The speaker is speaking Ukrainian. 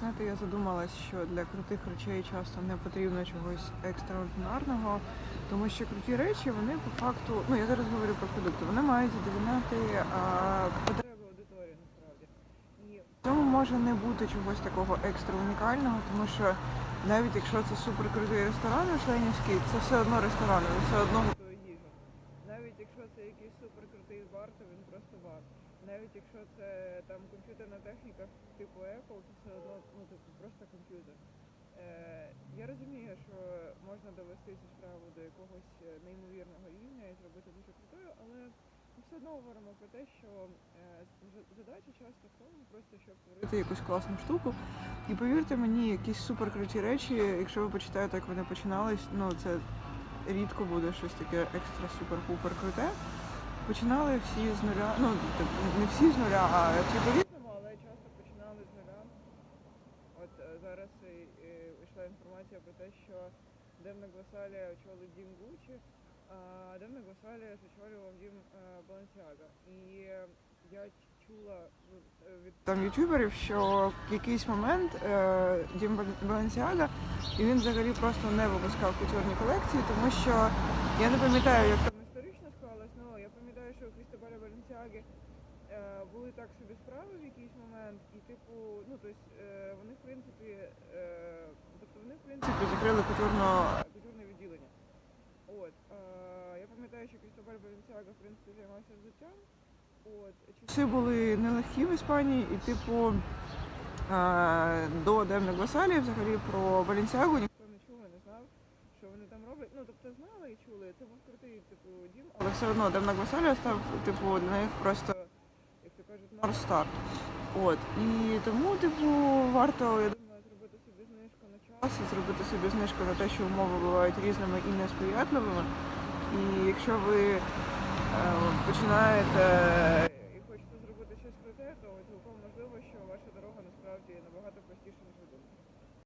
знаєте, я задумалась, що для крутих речей часто не потрібно чогось екстраординарного, тому що круті речі, вони по факту, ну я зараз говорю про продукти, вони мають задовольняти а, потреби аудиторії насправді. І в цьому може не бути чогось такого екстра унікального, тому що навіть якщо це супер крутий ресторан мішленівський, це все одно ресторан, він все одно готує їжу. Навіть якщо це якийсь супер крутий бар, то він просто бар. Навіть якщо це там комп'ютерна техніка типу Apple, це все одно ну, типу, просто комп'ютер. Е, я розумію, що можна довести цю справу до якогось е, неймовірного рівня і зробити дуже крутою, але ми все одно говоримо про те, що е, задача часто в тому, просто щоб створити якусь класну штуку. І повірте мені, якісь супер круті речі, якщо ви почитаєте, як вони починались, ну це рідко буде щось таке екстра супер-пупер круте. Починали всі з нуля, ну типу, не всі з нуля, а всі по-різному, але часто починали з нуля. От е, зараз е, е, йшла інформація про те, що Демна Гвасалія очолив дім Гуччі, а Демна Гвасалія ж очолював дім Балансіага. І е, я чула ну, е, від там ютуберів, що в якийсь момент е, дім Балансіага, і він взагалі просто не випускав культурні колекції, тому що я не пам'ятаю, як там історично склалось, але я пам'ятаю, що у Крістобаля е, були так собі справи в якийсь момент, і типу, ну тобто е, вони в принципі, е, тобто вони в принципі закрили культурно культурне відділення. От я пам'ятаю, що Крістобаль Баленсіага в принципі займався взуттям. От часи були нелегкі в Іспанії, і типу до Демна Гвасалі взагалі про Баленсіагу ніхто не чув, і не знав що вони там роблять. Ну тобто знали і чули. Це був крутий типу дім, але все одно Демна Гвасалія став типу для них просто, як то кажуть, Star. От і тому, типу, варто я думаю, зробити собі знижку на час і зробити собі знижку на те, що умови бувають різними і несприятливими. І якщо ви е, починаєте і хочете зробити щось круте, то цілком можливо, що ваша дорога насправді набагато простіша, ніж ви думаєте.